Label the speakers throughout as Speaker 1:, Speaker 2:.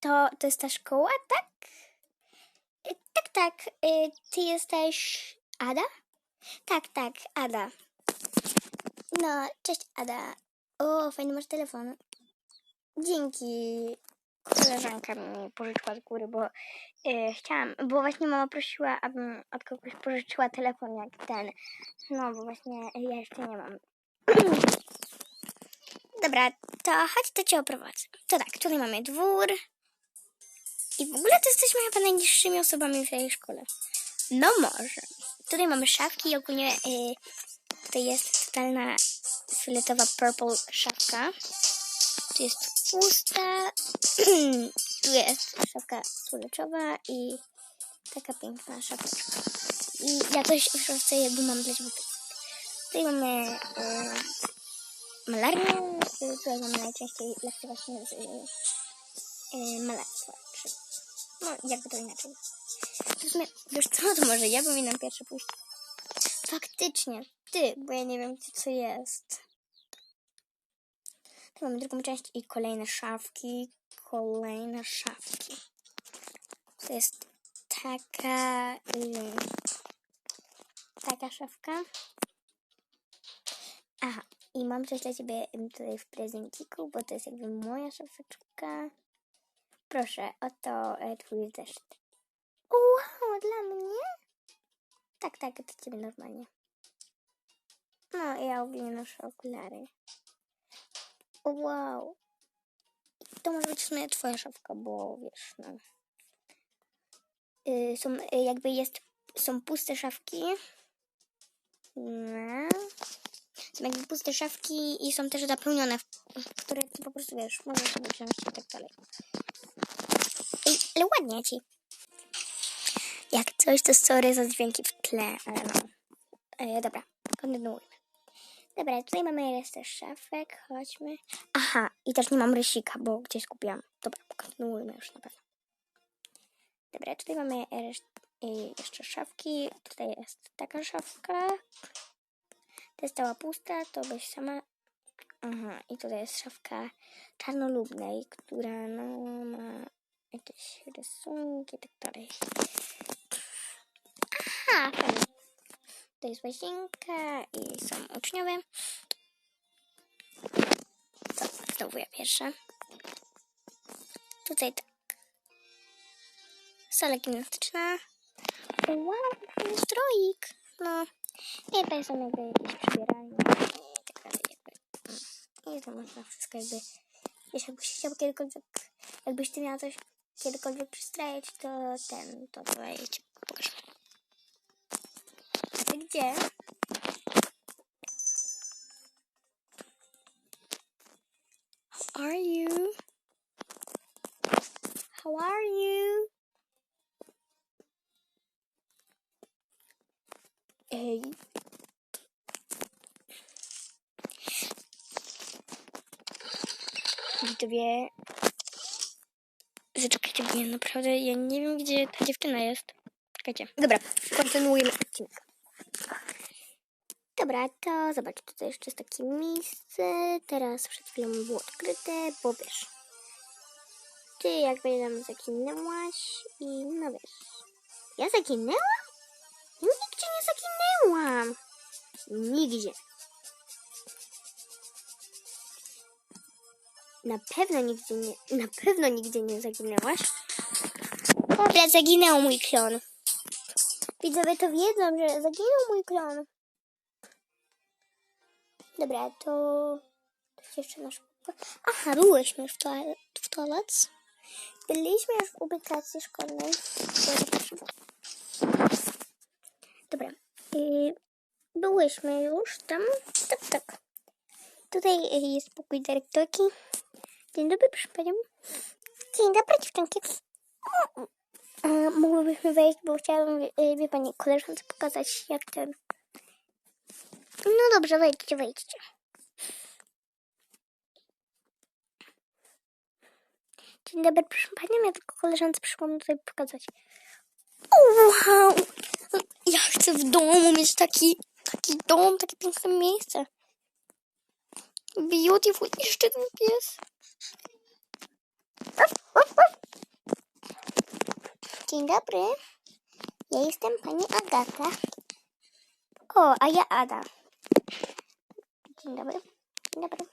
Speaker 1: To, to jest ta szkoła, tak? Y, Tak, tak. Y, Ty jesteś Ada? Tak, tak, Ada. No, cześć Ada. O, fajny masz telefon. Dzięki. Koleżanka mi pożyczyła z góry, bo y, chciałam, bo właśnie mama prosiła, abym od kogoś pożyczyła telefon jak ten. No, bo właśnie ja jeszcze nie mam. Dobra, to chodź, to cię oprowadzę. To tak, tutaj mamy dwór. I w ogóle to jesteśmy chyba najniższymi osobami w tej szkole. No może. Tutaj mamy szafki i ogólnie y, tutaj jest totalna fioletowa purple szafka. Tu jest pusta. tu jest szafka słoneczowa i taka piękna szafeczka. I ja coś w szafce jakby mam dla ciebie. Tutaj mamy y, malarnię, y, tutaj mamy najczęściej lekcje właśnie z y, malarstwa. No, jakby to inaczej. W sumie, wiesz co, to może ja powinnam pierwszy pójść. Faktycznie, ty, bo ja nie wiem, co jest. Tu mamy drugą część i kolejne szafki, kolejne szafki. To jest taka, y, taka szafka. Aha, i mam coś dla ciebie tutaj w prezenciku, bo to jest jakby moja szafeczka. Proszę, oto e, twój zeszyt. Wow, dla mnie? Tak, tak, to ciebie normalnie. No, ja ogólnie noszę okulary. Wow. To może być w sumie twoja szafka, bo wiesz, no. Y, są y, jakby jest, są puste szafki. No. Są jakby puste szafki i są też zapełnione, w, w które po prostu wiesz, możesz sobie wziąć i tak dalej. Ale ładnie ci. Jak coś, to sorry za dźwięki w tle, ale no. E, dobra, kontynuujmy. Dobra, tutaj mamy resztę szafek, chodźmy. Aha, i też nie mam rysika, bo gdzieś kupiłam. Dobra, kontynuujmy już na pewno. Dobra, tutaj mamy jeszcze szafki. Tutaj jest taka szafka. To jest cała pusta, to byś sama... Aha, i tutaj jest szafka czarnolubnej, która no ma jakieś rysunki i tak dalej. Aha. To jest łazienka i są uczniowie. To znowu ja pierwsza. Tutaj tak. Sala gimnastyczna. Wow, stroik. No. I tutaj są jakby jakieś przybierania i tak dalej. Jakby. I to można wszystko jakby... Jeśli jakbyś chciał kiedykolwiek... Jakbyś ty miała coś kiedykolwiek przystrajać, to ten... To tutaj ci pokażę. A ty gdzie? How are you? How are you? Ej. Widzowie. Bo ja naprawdę ja nie wiem, gdzie ta dziewczyna jest. Czekajcie. Dobra, kontynuujemy odcinek. Dobra, to zobacz, tutaj jeszcze jest takie miejsce. Teraz przed chwilą było odkryte, bo wiesz. Ty jakby tam zaginęłaś i no wiesz. Ja zaginęłam? Nigdzie nie zaginęłam. Nigdzie. Na pewno nigdzie nie, na pewno nigdzie nie zaginęłaś. Dobra, zaginął mój klon. Widzowie to wiedzą, że zaginął mój klon. Dobra, to... to jeszcze nasz... Aha, byłyśmy już w, toal... w toalet. Byliśmy już w ubikacji szkolnej. Dobra. Yy, byłyśmy już tam. Tak, tak. Tutaj jest pokój dyrektorki. Dzień dobry, proszę panią. Dzień dobry, dziewczynki. E, mogłybyśmy wejść, bo chciałabym, y, wie pani, koleżance pokazać, jak ten... No dobrze, wejdźcie, wejdźcie. Dzień dobry, proszę panią, ja tylko koleżance przyszłam tutaj pokazać. Wow! Ja chcę w domu mieć taki, taki dom, takie piękne miejsce. Beautiful. Jeszcze ten pies. Dzień dobry. Ja jestem pani Agata. O, a ja Ada. Dzień dobry. Dzień dobry.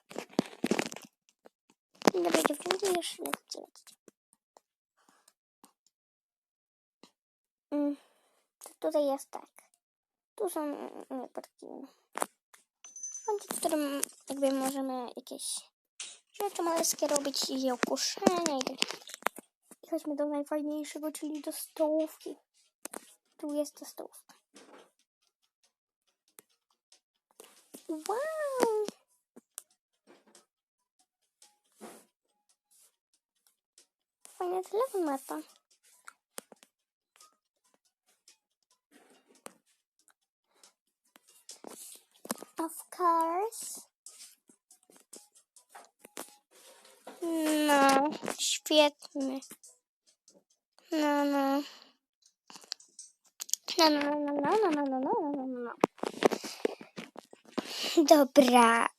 Speaker 1: Dzień dobry dziewczynki, już lecicie, lecicie. Mm, to tutaj jest tak. Tu są nieportki. Bądź, w którym jakby możemy jakieś rzeczy malerskie robić i okuszenia i tak. I chodźmy do najfajniejszego, czyli do stołówki. Tu jest ta stołówka. Wow! Fajny telefon ma to. Of course. No, świetny. No, no. No, no, no, no, no, no, no, no, no, no, no. Dobra.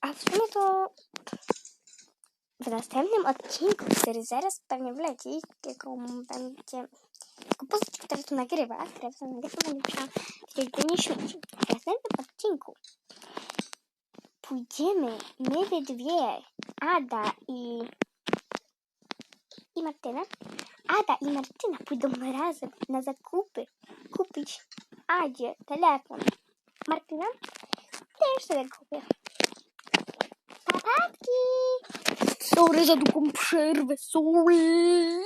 Speaker 1: A w sumie to w następnym odcinku, który zaraz pewnie wleci, tylko będzie kompozycja, która to nagrywa, która to nagrywa, będzie musiała nie śmieci. W następnym odcinku pójdziemy my dwie, Ada i, i Martyna. Ada i Martyna pójdą razem na zakupy kupić Adzie telefon. Martyna też sobie kupię. Papatki! Sorry za długą przerwę, sorry!